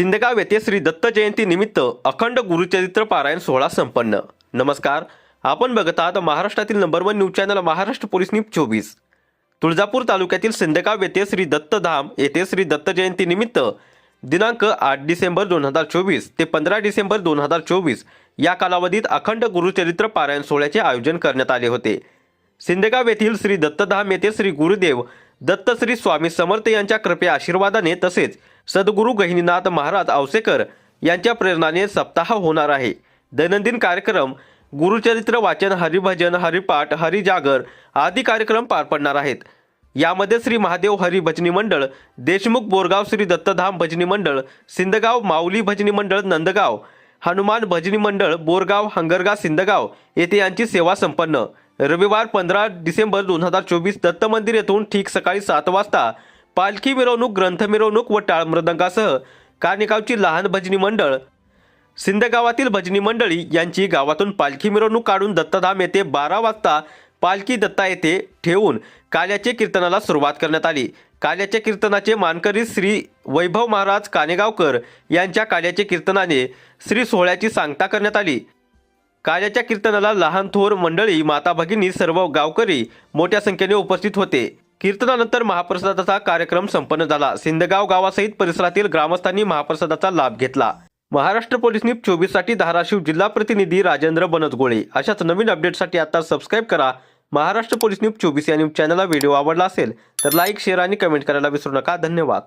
सिंदगाव येथे श्री दत्त जयंती निमित्त अखंड गुरुचरित्र पारायण सोहळा संपन्न. नमस्कार. आपण बघत आहात महाराष्ट्रातील number one news channel Maharashtra police news चोवीस. तुळजापूर तालुक्यातील सिंदगाव येथे श्री दत्तधाम येथे श्री दत्त जयंती निमित्त दिनांक आठ डिसेंबर दोन हजार चोवीस ते पंधरा डिसेंबर दोन हजार चोवीस या कालावधीत अखंड गुरुचरित्र पारायण सोहळ्याचे आयोजन करण्यात आले होते. सिंदगाव येथील श्री दत्तधाम येथे श्री गुरुदेव दत्तश्री स्वामी समर्थ यांच्या कृपे आशीर्वादाने तसेच सद्गुरू गहिनीनाथ महाराज आवसेकर यांच्या प्रेरणाने सप्ताह होणार आहे. दैनंदिन कार्यक्रम गुरुचरित्र वाचन हरिभजन हरिपाठ हरिजागर आदी कार्यक्रम पार पडणार आहेत. यामध्ये श्री महादेव हरी भजनी मंडळ देशमुख बोरगाव श्री दत्तधाम भजनी मंडळ सिंदगाव माऊली भजनी मंडळ नंदगाव हनुमान भजनी मंडळ बोरगाव हंगरगा सिंदगाव येथे यांची सेवा संपन्न. रविवार पंधरा डिसेंबर दोन हजार चोवीस दत्त मंदिर येथून ठीक सकाळी सात वाजता पालखी मिरवणूक ग्रंथ मिरवणूक व टाळ मृदंगासह कानिकावची लहान भजनी मंडळ सिंदगावातील भजनी मंडळी यांची गावातून पालखी मिरवणूक काढून दत्तधाम येथे बारा वाजता पालखी दत्ता येथे ठेवून काल्याचे कीर्तनाला सुरुवात करण्यात आली. काल्याच्या कीर्तनाचे मानकरी श्री वैभव महाराज कानेगावकर यांच्या काल्याचे कीर्तनाने श्री सोहळ्याची सांगता करण्यात आली. काजाच्या कीर्तनाला लहान थोर मंडळी माता भगिनी सर्व गावकरी मोठ्या संख्येने उपस्थित होते. कीर्तनानंतर महाप्रसादाचा कार्यक्रम संपन्न झाला. सिंदगाव गावासहित परिसरातील ग्रामस्थांनी महाप्रसादाचा लाभ घेतला. महाराष्ट्र पोलीस न्यूज चोवीससाठी धाराशिव जिल्हा प्रतिनिधी राजेंद्र बनतगोळे. अशाच नवीन अपडेटसाठी आता सबस्क्राईब करा. महाराष्ट्र पोलीस न्यूज चोवीस या न्यूज चॅनलला व्हिडिओ आवडला असेल तर लाईक शेअर आणि कमेंट करायला विसरू नका. धन्यवाद.